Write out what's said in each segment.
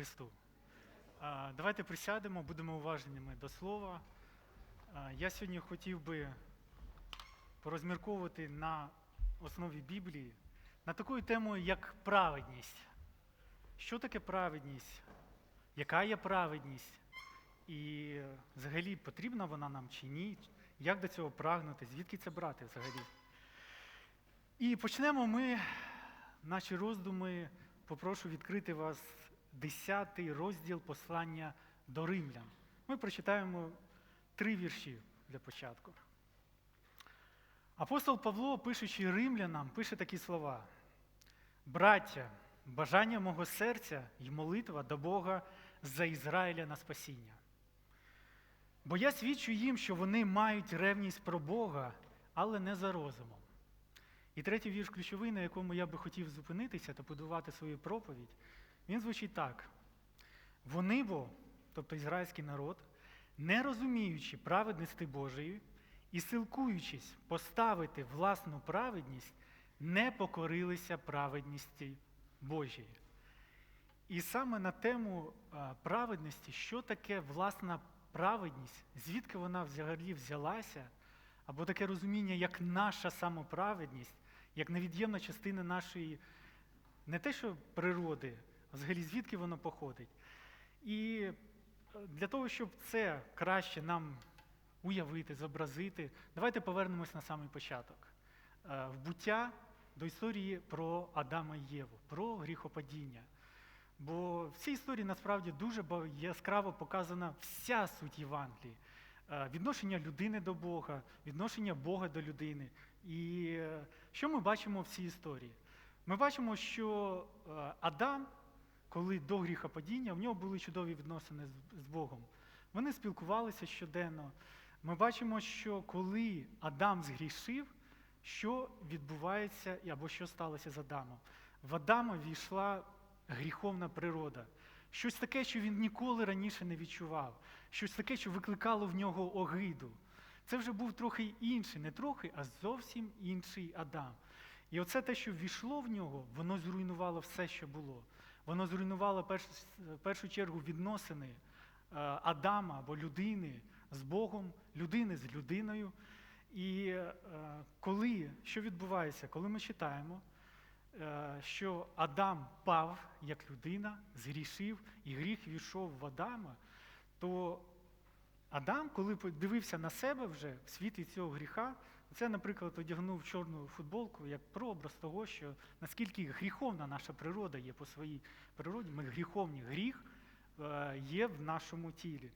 Христу. Давайте присядемо, будемо уважними до слова. Я сьогодні хотів би порозмірковувати на основі Біблії на такою темою, як праведність. Що таке праведність? Яка є праведність? І взагалі потрібна вона нам чи ні? Як до цього прагнути? Звідки це брати взагалі? І почнемо ми наші роздуми. Попрошу відкрити вас 10 розділ послання до римлян. Ми прочитаємо три вірші для початку. Апостол Павло, пишучи римлянам, пише такі слова: Браття, бажання мого серця і молитва до Бога за Ізраїля на спасіння. Бо я свідчу їм, що вони мають ревність про Бога, але не за розумом. І третій вірш ключовий, на якому я би хотів зупинитися та будувати свою проповідь, він звучить так: вони бо, тобто ізраїльський народ, не розуміючи праведності Божої і силкуючись поставити власну праведність, не покорилися праведності Божій. І саме на тему праведності, що таке власна праведність, звідки вона взагалі взялася, або таке розуміння, як наша самоправедність, як невід'ємна частина нашої не те, що природи, взагалі звідки воно походить. І е, для того, щоб це краще нам уявити, зобразити, давайте повернемось на самий початок. Е, В буття до історії про Адама і Єву, про гріхопадіння. Бо в цій історії насправді дуже яскраво показана вся суть Євангелії. Е, Відношення людини до Бога, відношення Бога до людини. І що ми бачимо в цій історії? Ми бачимо, що Адам, коли до гріхопадіння, в нього були чудові відносини з- з Богом. Вони спілкувалися щоденно. Ми бачимо, що коли Адам згрішив, що відбувається або що сталося з Адамом? В Адама війшла гріховна природа. Щось таке, що він ніколи раніше не відчував, щось таке, що викликало в нього огиду. Це вже був трохи інший, не трохи, а зовсім інший Адам. І оце те, що ввійшло в нього, воно зруйнувало все, що було. Воно зруйнувало в першу чергу відносини е, Адама або людини з Богом, людини з людиною. І е, коли що відбувається, коли ми читаємо, е, що Адам пав як людина, згрішив, і гріх війшов в Адама, то Адам, коли подивився на себе вже в світі цього гріха, це, наприклад, одягнув чорну футболку як прообраз того, що наскільки гріховна наша природа є по своїй природі, ми гріховні, гріх е, є в нашому тілі.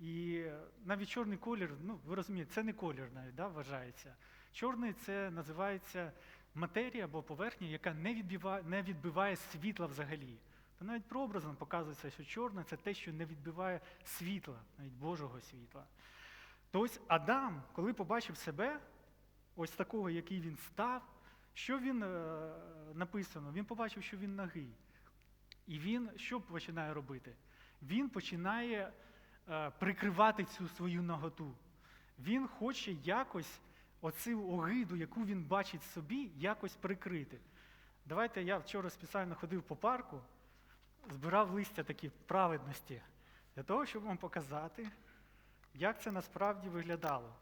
І навіть чорний колір, ну ви розумієте, це не колір навіть да, вважається. Чорний це називається матерія або поверхня, яка не відбиває, не відбиває світла взагалі. То навіть прообразом показується, що чорне це те, що не відбиває світла, навіть Божого світла. То ось Адам, коли побачив себе, ось такого, який він став, що він е, написано? Він побачив, що він нагий. І він що починає робити? Він починає е, прикривати цю свою наготу. Він хоче якось оцю огиду, яку він бачить собі, якось прикрити. Давайте я вчора спеціально ходив по парку, збирав листя такі праведності, для того, щоб вам показати, як це насправді виглядало.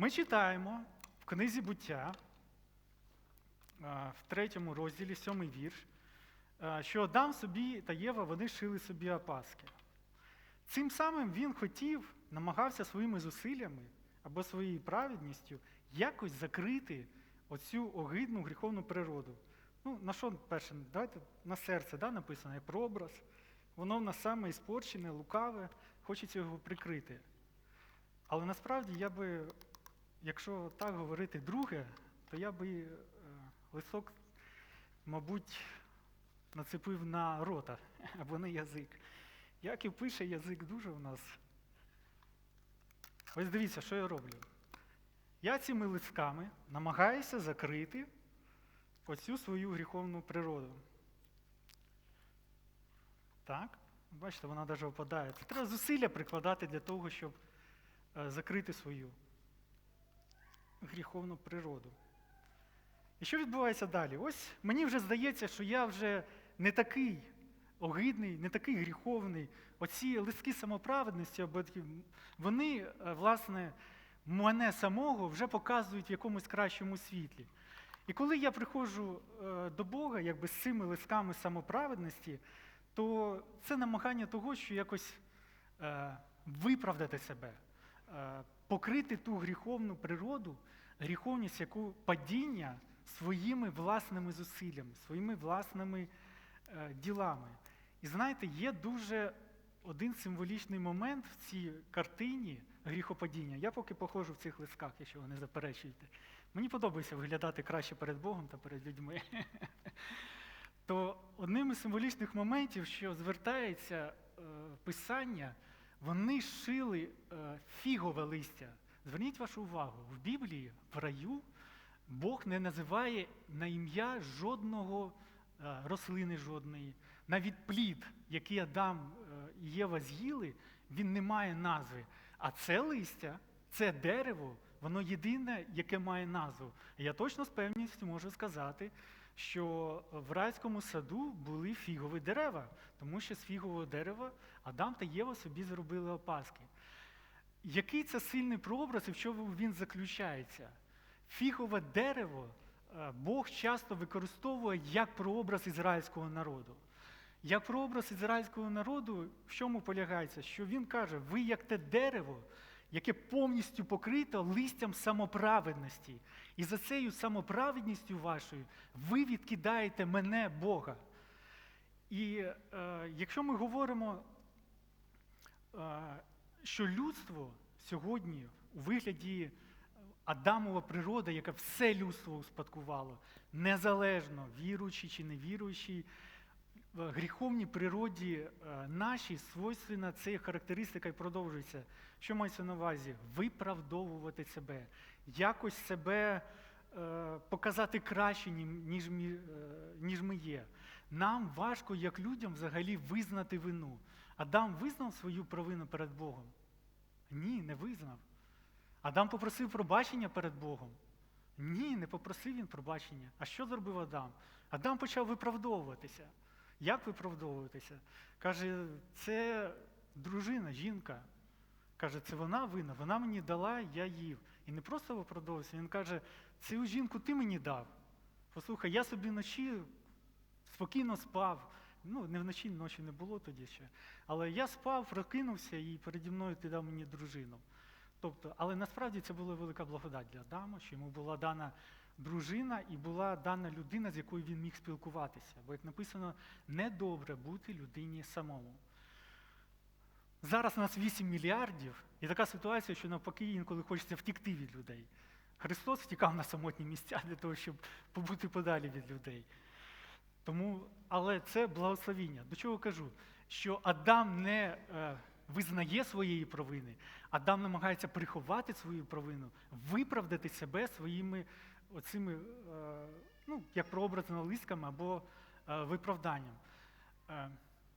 Ми читаємо в книзі буття, в третьому розділі, сьомий вірш, що Адам собі та Єва вони шили собі опаски. Цим самим він хотів, намагався своїми зусиллями або своєю праведністю якось закрити оцю огидну гріховну природу. Ну, на що перше? Давайте на серце да, написано, прообраз. Воно в нас саме іспорчене, лукаве, хочеться його прикрити. Але насправді я би, якщо так говорити друге, то я би е, лисок, мабуть, нацепив на рота або на язик. Як і пише язик дуже у нас. Ось дивіться, що я роблю. Я цими листками намагаюся закрити оцю свою гріховну природу. Так? Бачите, вона навіть опадає. Це треба зусилля прикладати для того, щоб е, закрити свою гріховну природу. І що відбувається далі? Ось мені вже здається, що я вже не такий огидний, не такий гріховний. Оці листки самоправедності, вони, е, власне, мене самого вже показують в якомусь кращому світлі. І коли я приходжу е, до Бога, якби з цими листками самоправедності, то це намагання того, що якось е, виправдати себе, покрити ту гріховну природу, гріховність, яку падіння своїми власними зусиллями, своїми власними е, ділами. І знаєте, є дуже один символічний момент в цій картині гріхопадіння. Я поки походжу в цих листках, якщо ви не заперечуєте. Мені подобається виглядати краще перед Богом та перед людьми. То одним із символічних моментів, що звертається е, Писання, вони шили е, фігове листя. Зверніть вашу увагу, в Біблії, в раю, Бог не називає на ім'я жодного е, рослини жодної. Навіть плід, який Адам е, і Єва з'їли, він не має назви. А це листя, це дерево, воно єдине, яке має назву. Я точно з певністю можу сказати, що в райському саду були фігові дерева, тому що з фігового дерева Адам та Єва собі зробили опаски. Який це сильний прообраз і в чому він заключається? Фігове дерево е, Бог часто використовує як прообраз ізраїльського народу. Як прообраз ізраїльського народу, в чому полягається? Що він каже, ви як те дерево, яке повністю покрито листям самоправедності. І за цією самоправедністю вашою ви відкидаєте мене, Бога. І е, якщо ми говоримо, е, що людство сьогодні у вигляді Адамова природа, яка все людство успадкувало, незалежно віруючий чи невіруючий, в гріховній природі е, нашій свойственна ця характеристика і продовжується. Що мається на увазі? Виправдовувати себе, якось себе е, показати краще, ніж е, ніж ми є. Нам важко, як людям, взагалі визнати вину. Адам визнав свою провину перед Богом? Ні, не визнав. Адам попросив пробачення перед Богом. Ні, не попросив він пробачення. А що зробив Адам? Адам почав виправдовуватися. Як виправдовуватися? Каже, це дружина, жінка. Каже, це вона винна, вона мені дала, я їв. І не просто виправдовувався, він каже, цю жінку ти мені дав. Послухай, я собі вночі спокійно спав. Ну, не вночі, ночі не було тоді ще. Але я спав, прокинувся і переді мною ти дав мені дружину. Тобто, але насправді це була велика благодать для Адама, що йому була дана дружина і була дана людина, з якою він міг спілкуватися. Бо, як написано, недобре бути людині самому. Зараз у нас 8 мільярдів, і така ситуація, що навпаки інколи хочеться втікти від людей. Христос втікав на самотні місця для того, щоб побути подалі від людей. Тому, Але це благословіння. До чого кажу? Що Адам не е, визнає своєї провини, Адам намагається приховати свою провину, виправдати себе своїми оцими, е, ну, як прообразними листками або е, виправданням. Е,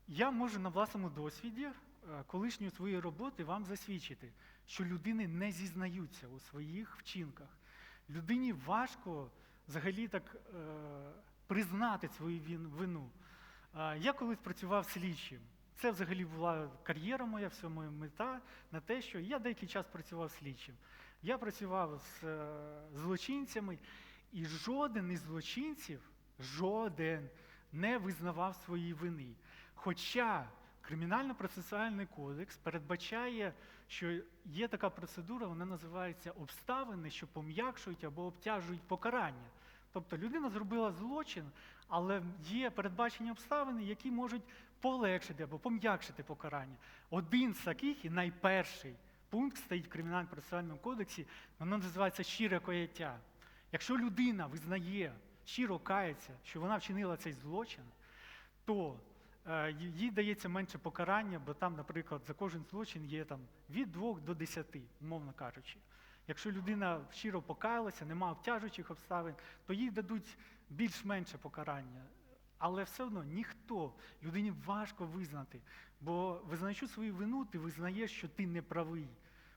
я можу на власному досвіді колишньої своєї роботи вам засвідчити, що людини не зізнаються у своїх вчинках. Людині важко взагалі так признати свою вину. Я колись працював слідчим. Це взагалі була кар'єра моя, вся моя мета на те, що я деякий час працював слідчим. Я працював з е, злочинцями, і жоден із злочинців, жоден не визнавав свої вини. Хоча Кримінально-процесуальний кодекс передбачає, що є така процедура, вона називається обставини, що пом'якшують або обтяжують покарання. Тобто людина зробила злочин, але є передбачені обставини, які можуть полегшити або пом'якшити покарання. Один з таких і найперший пункт стоїть в Кримінально-процесуальному кодексі, воно називається щире кояття. Якщо людина визнає, щиро кається, що вона вчинила цей злочин, то е, їй дається менше покарання, бо там, наприклад, за кожен злочин є там, від 2 до 10, умовно кажучи. Якщо людина щиро покаялася, немає обтяжуючих обставин, то їй дадуть більш-менше покарання. Але все одно ніхто, людині важко визнати, бо визнаючи свою вину, ти визнаєш, що ти не правий.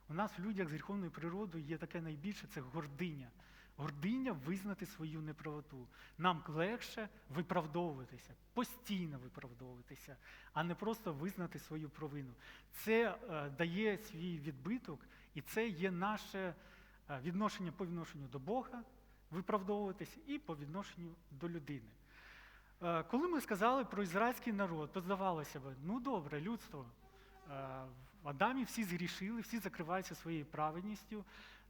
У нас в людях з гріховною природою є таке найбільше це гординя. гординя визнати свою неправоту. Нам легше виправдовуватися, постійно виправдовуватися, а не просто визнати свою провину. Це е, дає свій відбиток, і це є наше е, відношення по відношенню до Бога, виправдовуватися, і по відношенню до людини. Е, коли ми сказали про ізраїльський народ, то здавалося б, ну добре, людство. е, В Адамі всі згрішили, всі закриваються своєю праведністю.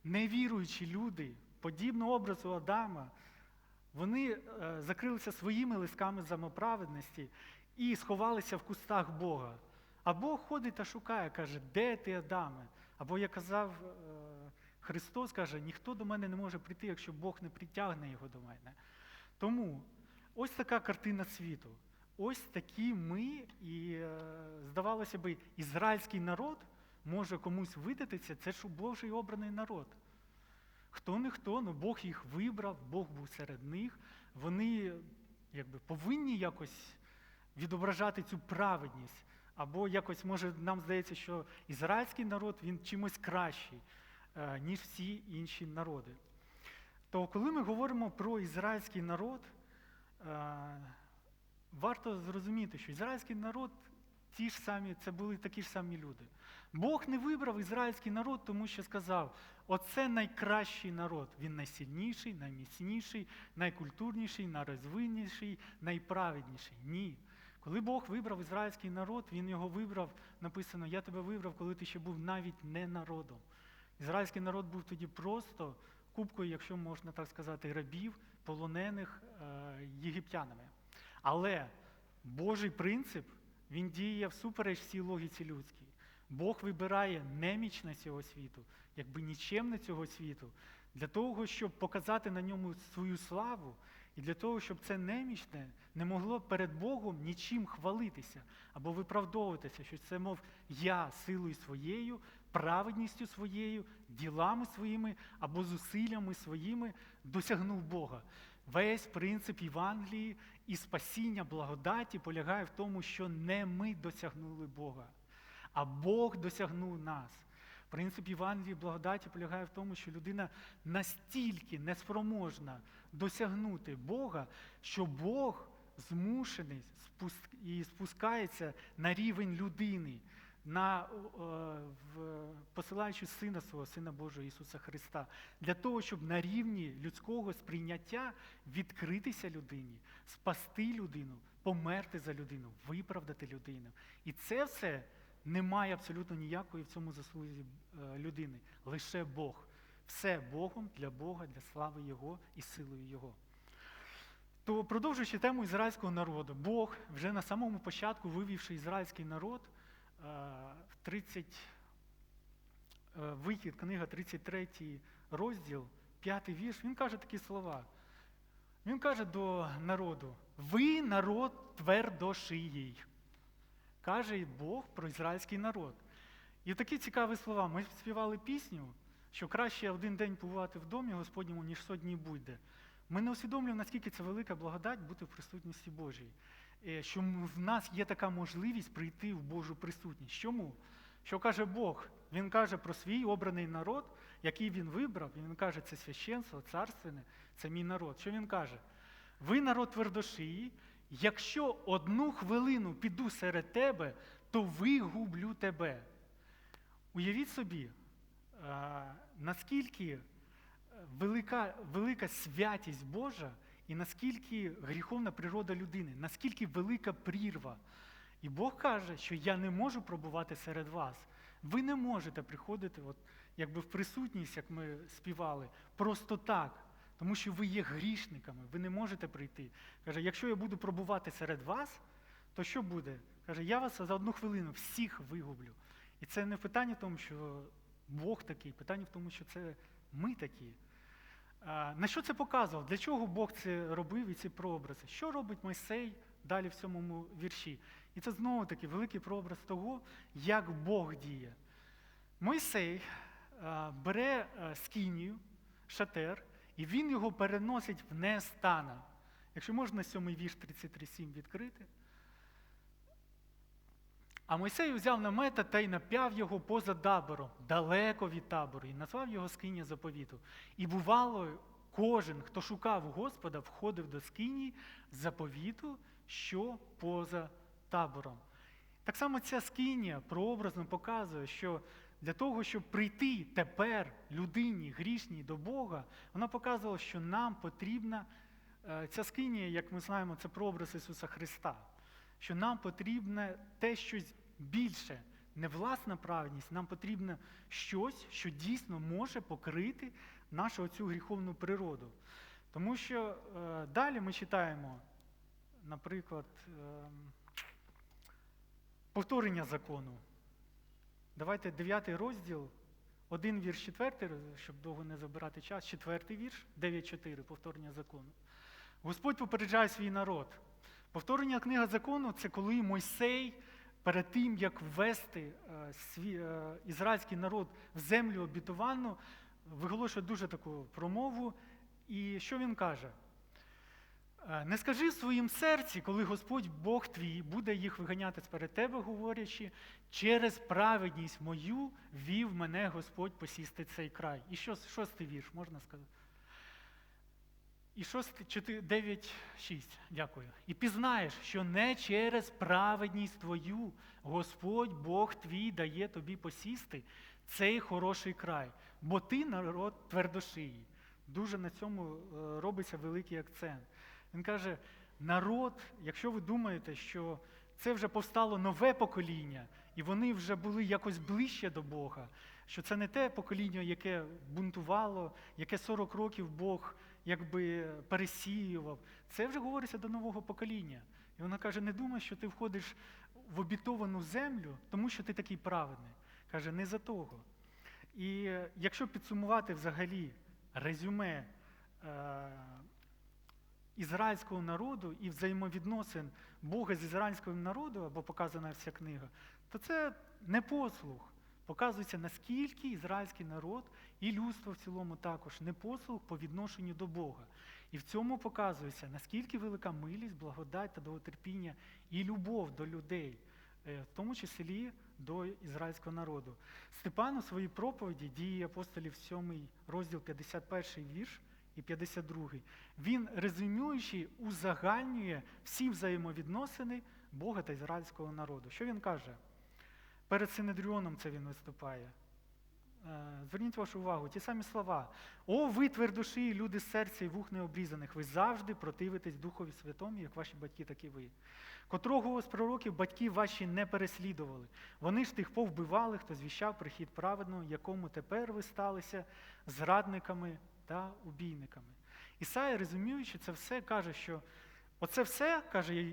Невіруючі люди, подібно образу Адама, вони е, закрилися своїми лисками самоправедності і сховалися в кустах Бога. А Бог ходить та шукає, каже, де ти, Адаме? Або як казав е, Христос, каже, ніхто до мене не може прийти, якщо Бог не притягне його до мене. Тому ось така картина світу. Ось такі ми, і е, здавалося би, ізраїльський народ може комусь видатися, це ж Божий обраний народ. Хто не хто, ну Бог їх вибрав, Бог був серед них. Вони якби, повинні якось відображати цю праведність. Або якось, може, нам здається, що ізраїльський народ він чимось кращий, е, ніж всі інші народи. То коли ми говоримо про ізраїльський народ, е, варто зрозуміти, що ізраїльський народ ті ж самі, це були такі ж самі люди. Бог не вибрав ізраїльський народ, тому що сказав: оце найкращий народ. Він найсильніший, найміцніший, найкультурніший, найрозвинніший, найправедніший. Ні. Коли Бог вибрав ізраїльський народ, Він його вибрав, написано, я тебе вибрав, коли ти ще був навіть не народом. Ізраїльський народ був тоді просто купкою, якщо можна так сказати, рабів, полонених е, єгиптянами. Але Божий принцип, він діє всупереч всій логіці людській. Бог вибирає немічне цього світу, якби нічемне цього світу, для того, щоб показати на ньому свою славу, і для того, щоб це немічне не могло перед Богом нічим хвалитися або виправдовуватися, що це, мов, я силою своєю, праведністю своєю, ділами своїми або зусиллями своїми досягнув Бога. Весь принцип Євангелії і спасіння благодаті полягає в тому, що не ми досягнули Бога, а Бог досягнув нас. Принцип Євангелії благодаті полягає в тому, що людина настільки неспроможна досягнути Бога, що Бог змушений і спускається на рівень людини, на, посилаючи Сина свого, Сина Божого Ісуса Христа, для того, щоб на рівні людського сприйняття відкритися людині, спасти людину, померти за людину, виправдати людину. І це все немає абсолютно ніякої в цьому заслузі е, людини. Лише Бог. Все Богом для Бога, для слави Його і силою Його. То, продовжуючи тему ізраїльського народу, Бог вже на самому початку, вивівши ізраїльський народ, 30, е, вихід, книга 33 розділ, 5 вірш, він каже такі слова. Він каже до народу: ви народ твердошиїй каже Бог про ізраїльський народ. І такі цікаві слова. Ми співали пісню, що краще один день побувати в домі Господньому, ніж сотні будь-де. Ми не усвідомлюємо, наскільки це велика благодать бути в присутності Божій. Е, що в нас є така можливість прийти в Божу присутність. Чому? Що каже Бог? Він каже про свій обраний народ, який він вибрав. І Він каже, це священство, царственне, це мій народ. Що він каже? Ви народ твердошиї, якщо одну хвилину піду серед тебе, то вигублю тебе. Уявіть собі, наскільки велика, велика святість Божа і наскільки гріховна природа людини, наскільки велика прірва. І Бог каже, що я не можу пробувати серед вас. Ви не можете приходити, от, якби в присутність, як ми співали, просто так. Тому що ви є грішниками, ви не можете прийти. Каже, якщо я буду пробувати серед вас, то що буде? Каже, я вас за одну хвилину всіх вигублю. І це не питання в тому, що Бог такий, питання в тому, що це ми такі. На що це показував? Для чого Бог це робив і ці прообрази? Що робить Мойсей далі в цьому вірші? І це знову таки великий прообраз того, як Бог діє. Мойсей бере а, скинію, шатер. І він його переносить в нестана. Якщо можна сьомий вірш 33.7 відкрити. А Мойсей взяв намета та й нап'яв його поза табором, далеко від табору, і назвав його скиня заповіту. І бувало, кожен, хто шукав Господа, входив до скинії заповіту, що поза табором. Так само ця скинія прообразно показує, що для того, щоб прийти тепер людині грішній до Бога, вона показувала, що нам потрібна е, ця скинія, як ми знаємо, це прообраз Ісуса Христа. Що нам потрібне те щось більше, не власна праведність, нам потрібно щось, що дійсно може покрити нашу цю гріховну природу. Тому що е, далі ми читаємо, наприклад, е, повторення закону. Давайте дев'ятий розділ, один вірш четвертий, щоб довго не забирати час, четвертий вірш, 9.4, повторення закону. Господь попереджає свій народ. Повторення книга закону це коли Мойсей перед тим, як ввести е, е, ізраїльський народ в землю обітовану, виголошує дуже таку промову. І що він каже? Е, Не скажи в своїм серці, коли Господь Бог твій буде їх виганяти сперед тебе, говорячи, через праведність мою вів мене Господь посісти цей край. І що, шостий вірш, можна сказати? І шостий, 4, 9, 6, дякую. І пізнаєш, що не через праведність твою Господь Бог твій дає тобі посісти цей хороший край, бо ти народ твердошиї. Дуже на цьому е, робиться великий акцент. Він каже: народ, якщо ви думаєте, що це вже повстало нове покоління, і вони вже були якось ближче до Бога, що це не те покоління, яке бунтувало, яке 40 років Бог якби пересіював. Це вже говориться до нового покоління. І вона каже: не думай, що ти входиш в обітовану землю, тому що ти такий праведний. Каже, не за того. І е, якщо підсумувати взагалі резюме е, ізраїльського народу і взаємовідносин Бога з ізраїльським народом, або показана вся книга, то це не послух. Показується, наскільки ізраїльський народ і людство в цілому також не послух по відношенню до Бога. І в цьому показується, наскільки велика милість, благодать та довготерпіння і любов до людей, е, в тому числі до ізраїльського народу. Степан у своїй проповіді дії апостолів 7 розділ 51 вірш і 52. Він, резюмуючи, узагальнює всі взаємовідносини Бога та ізраїльського народу. Що він каже? Перед Синедріоном це він виступає. Е, Зверніть вашу увагу, ті самі слова. О, ви твердуші, люди серця і вух необрізаних, ви завжди противитесь Духові Святому, як ваші батьки, так і ви. Котрого з пророків батьки ваші не переслідували. Вони ж тих повбивали, хто звіщав прихід праведного, якому тепер ви сталися зрадниками та убійниками. Ісая, резюмуючи це все, каже, що оце все, каже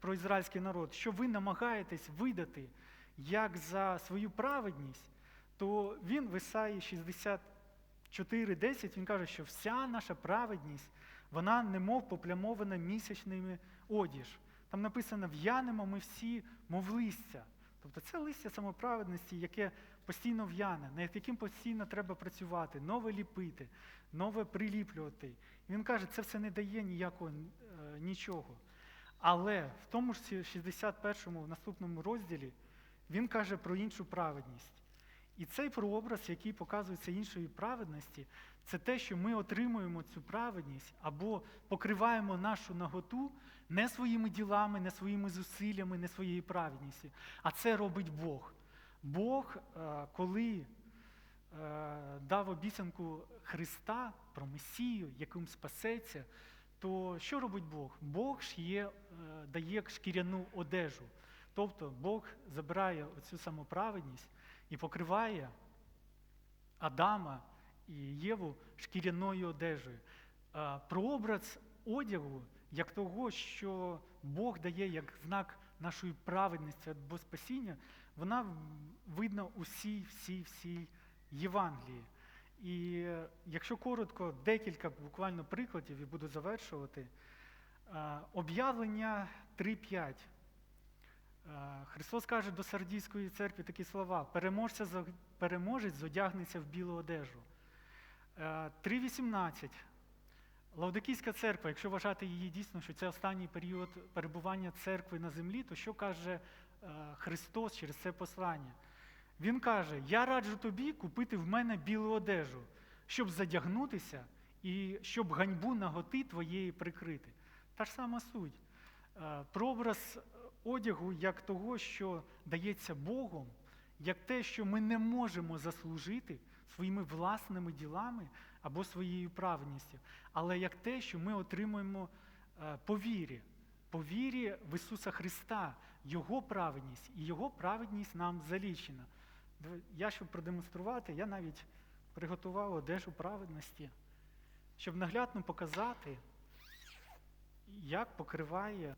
про ізраїльський народ, що ви намагаєтесь видати як за свою праведність, то він в Ісаї 64.10, він каже, що вся наша праведність, вона немов поплямована місячними одіж. Там написано, в'янемо ми всі, мов листя. Тобто це листя самоправедності, яке постійно в'яне, над яким постійно треба працювати, нове ліпити, нове приліплювати. І він каже, це все не дає ніякого е, нічого. Але в тому ж 61-му в наступному розділі він каже про іншу праведність. І цей прообраз, який показується іншої праведності, це те, що ми отримуємо цю праведність або покриваємо нашу наготу не своїми ділами, не своїми зусиллями, не своєю праведністю, а це робить Бог. Бог, е, коли е, дав обіцянку Христа про Месію, яким спасеться, то що робить Бог? Бог ж є, е, дає шкіряну одежу. Тобто Бог забирає оцю самоправедність і покриває Адама і Єву шкіряною одежею. Прообраз одягу, як того, що Бог дає як знак нашої праведності або спасіння, вона видна у всій, всій, Євангелії. І якщо коротко, декілька буквально прикладів і буду завершувати. Об'явлення 3.5. Е, Христос каже до Сардійської церкви такі слова: переможець зодягнеться в білу одежу. Е, 3.18. Лаудикійська церква, якщо вважати її дійсно, що це останній період перебування церкви на землі, то що каже е, Христос через це послання? Він каже: Я раджу тобі купити в мене білу одежу, щоб задягнутися і щоб ганьбу наготи твоєї прикрити. Та ж сама суть. Е, Прообраз одягу як того, що дається Богом, як те, що ми не можемо заслужити своїми власними ділами або своєю праведністю, але як те, що ми отримуємо е, по вірі, по вірі в Ісуса Христа, Його праведність, і Його праведність нам залічена. Я, щоб продемонструвати, я навіть приготував одежу праведності, щоб наглядно показати, як покриває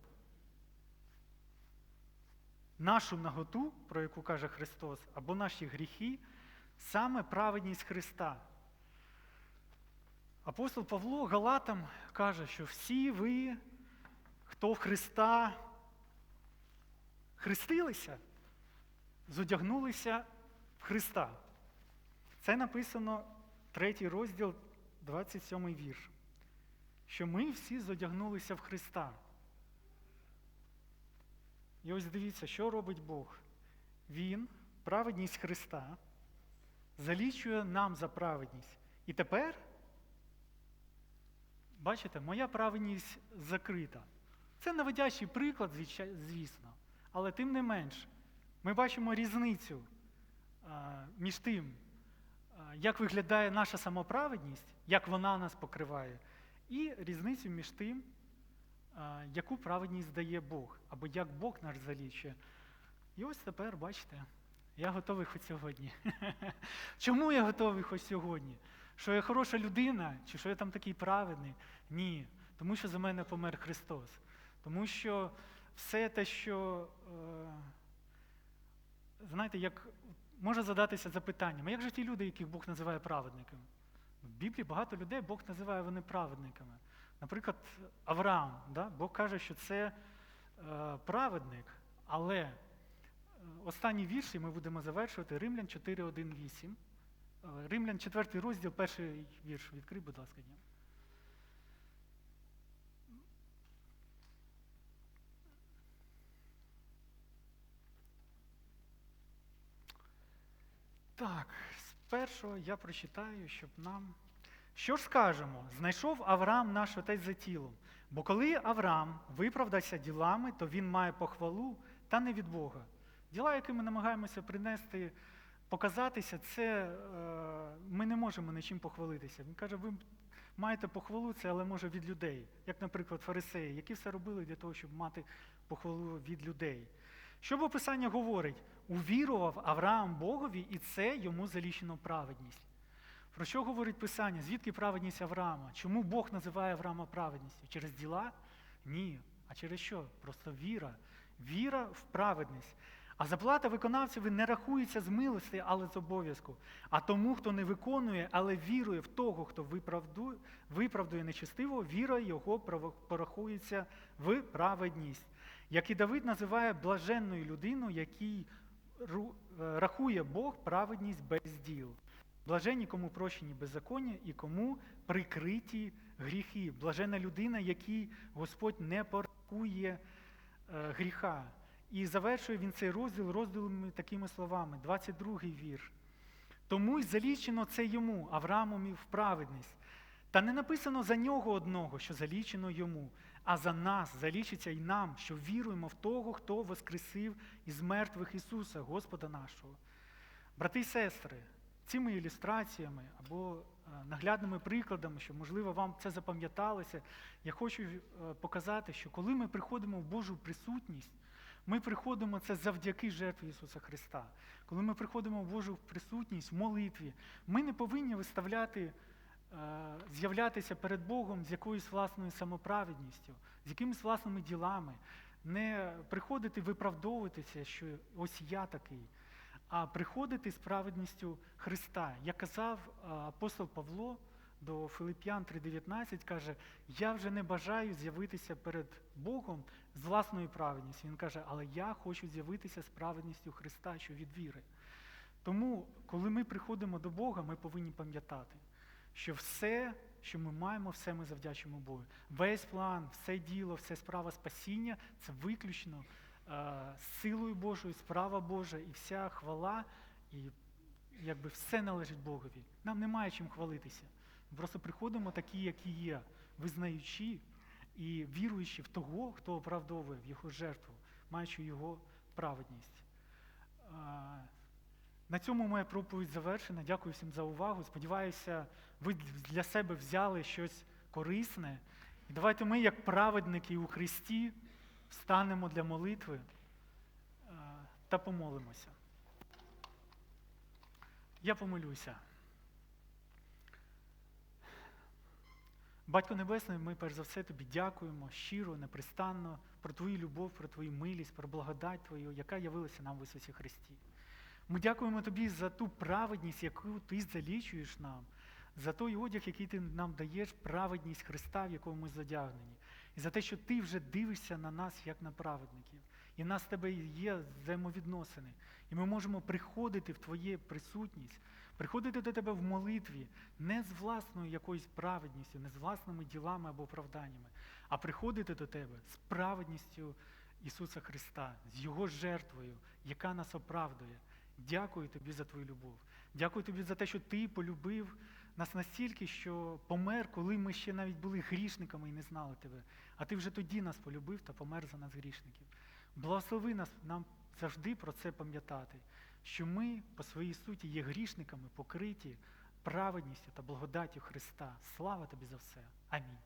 нашу наготу, про яку каже Христос, або наші гріхи, саме праведність Христа. Апостол Павло Галатам каже, що всі ви, хто в Христа хрестилися, зодягнулися в Христа. Це написано третій розділ, 27 вірш. Що ми всі зодягнулися в Христа. І ось дивіться, що робить Бог. Він, праведність Христа, залічує нам за праведність. І тепер, бачите, моя праведність закрита. Це наводящий приклад, звісно, але тим не менш, ми бачимо різницю між тим, як виглядає наша самоправедність, як вона нас покриває, і різницю між тим, яку праведність дає Бог, або як Бог нас залічує. І ось тепер, бачите, я готовий хоч сьогодні. Чому я готовий хоч сьогодні? Що я хороша людина, чи що я там такий праведний? Ні. Тому що за мене помер Христос. Тому що все те, що, е, знаєте, як може задатися запитанням, а як же ті люди, яких Бог називає праведниками? В Біблії багато людей Бог називає вони праведниками. Наприклад, Авраам, да? Бог каже, що це е, праведник, але е, останній вірш, і ми будемо завершувати, Римлян 4.1.8. Е, Римлян 4 розділ, перший вірш. Відкрий, будь ласка, Дім. Так, спершу я прочитаю, щоб нам. Що ж скажемо? Знайшов Авраам наш отець за тілом. Бо коли Авраам виправдався ділами, то він має похвалу та не від Бога. Діла, які ми намагаємося принести, показатися, це е, ми не можемо нічим похвалитися. Він каже, ви маєте похвалу, це але може від людей, як, наприклад, фарисеї, які все робили для того, щоб мати похвалу від людей. Що бо Писання говорить? Увірував Авраам Богові, і це йому залічено праведність. Про що говорить Писання? Звідки праведність Авраама? Чому Бог називає Авраама праведністю? Через діла? Ні. А через що? Просто віра. Віра в праведність. А заплата виконавцеві не рахується з милості, але з обов'язку. А тому, хто не виконує, але вірує в того, хто виправдує, виправдує нечестиво, віра його порахується в праведність. Як і Давид називає блаженною людину, який е, рахує Бог праведність без діл. Блаженні, кому прощені беззаконня і кому прикриті гріхи. Блажена людина, якій Господь не порахує е, гріха. І завершує він цей розділ розділами такими словами, 22-й вірш. Тому й залічено це йому, Авраамові, в праведність. Та не написано за нього одного, що залічено йому, а за нас залічиться й нам, що віруємо в того, хто воскресив із мертвих Ісуса, Господа нашого. Брати і сестри, цими ілюстраціями або е, наглядними прикладами, що, можливо, вам це запам'яталося, я хочу е, показати, що коли ми приходимо в Божу присутність, ми приходимо це завдяки жертві Ісуса Христа. Коли ми приходимо в Божу присутність в молитві, ми не повинні виставляти, е, з'являтися перед Богом з якоюсь власною самоправедністю, з якимись власними ділами, не приходити виправдовуватися, що ось я такий, а приходити з праведністю Христа. Як казав апостол Павло до Филип'ян 3:19, каже, я вже не бажаю з'явитися перед Богом з власною праведністю. Він каже, але я хочу з'явитися з праведністю Христа, що від віри. Тому, коли ми приходимо до Бога, ми повинні пам'ятати, що все, що ми маємо, все ми завдячимо Богу. Весь план, все діло, все справа спасіння це виключно е, силою Божою, справа Божа і вся хвала, і якби все належить Богові. Нам немає чим хвалитися. Ми просто приходимо такі, які є, визнаючи і віруючи в того, хто оправдовує в його жертву, маючи його праведність. На цьому моя проповідь завершена. Дякую всім за увагу. Сподіваюся, ви для себе взяли щось корисне. І давайте ми, як праведники у Христі, встанемо для молитви та помолимося. Я помолюся. Батько Небесний, ми перш за все тобі дякуємо щиро, непрестанно про твою любов, про твою милість, про благодать Твою, яка явилася нам в Ісусі Христі. Ми дякуємо тобі за ту праведність, яку ти залічуєш нам, за той одяг, який ти нам даєш, праведність Христа, в якому ми задягнені, і за те, що ти вже дивишся на нас як на праведників. І в нас з тебе є взаємовідносини. І ми можемо приходити в Твоє присутність, приходити до Тебе в молитві не з власною якоюсь праведністю, не з власними ділами або оправданнями, а приходити до Тебе з праведністю Ісуса Христа, з Його жертвою, яка нас оправдує. Дякую тобі за твою любов. Дякую тобі за те, що ти полюбив нас настільки, що помер, коли ми ще навіть були грішниками і не знали тебе. А ти вже тоді нас полюбив та помер за нас грішників. Благослови нас нам завжди про це пам'ятати, що ми по своїй суті є грішниками, покриті праведністю та благодаттю Христа. Слава тобі за все. Амінь.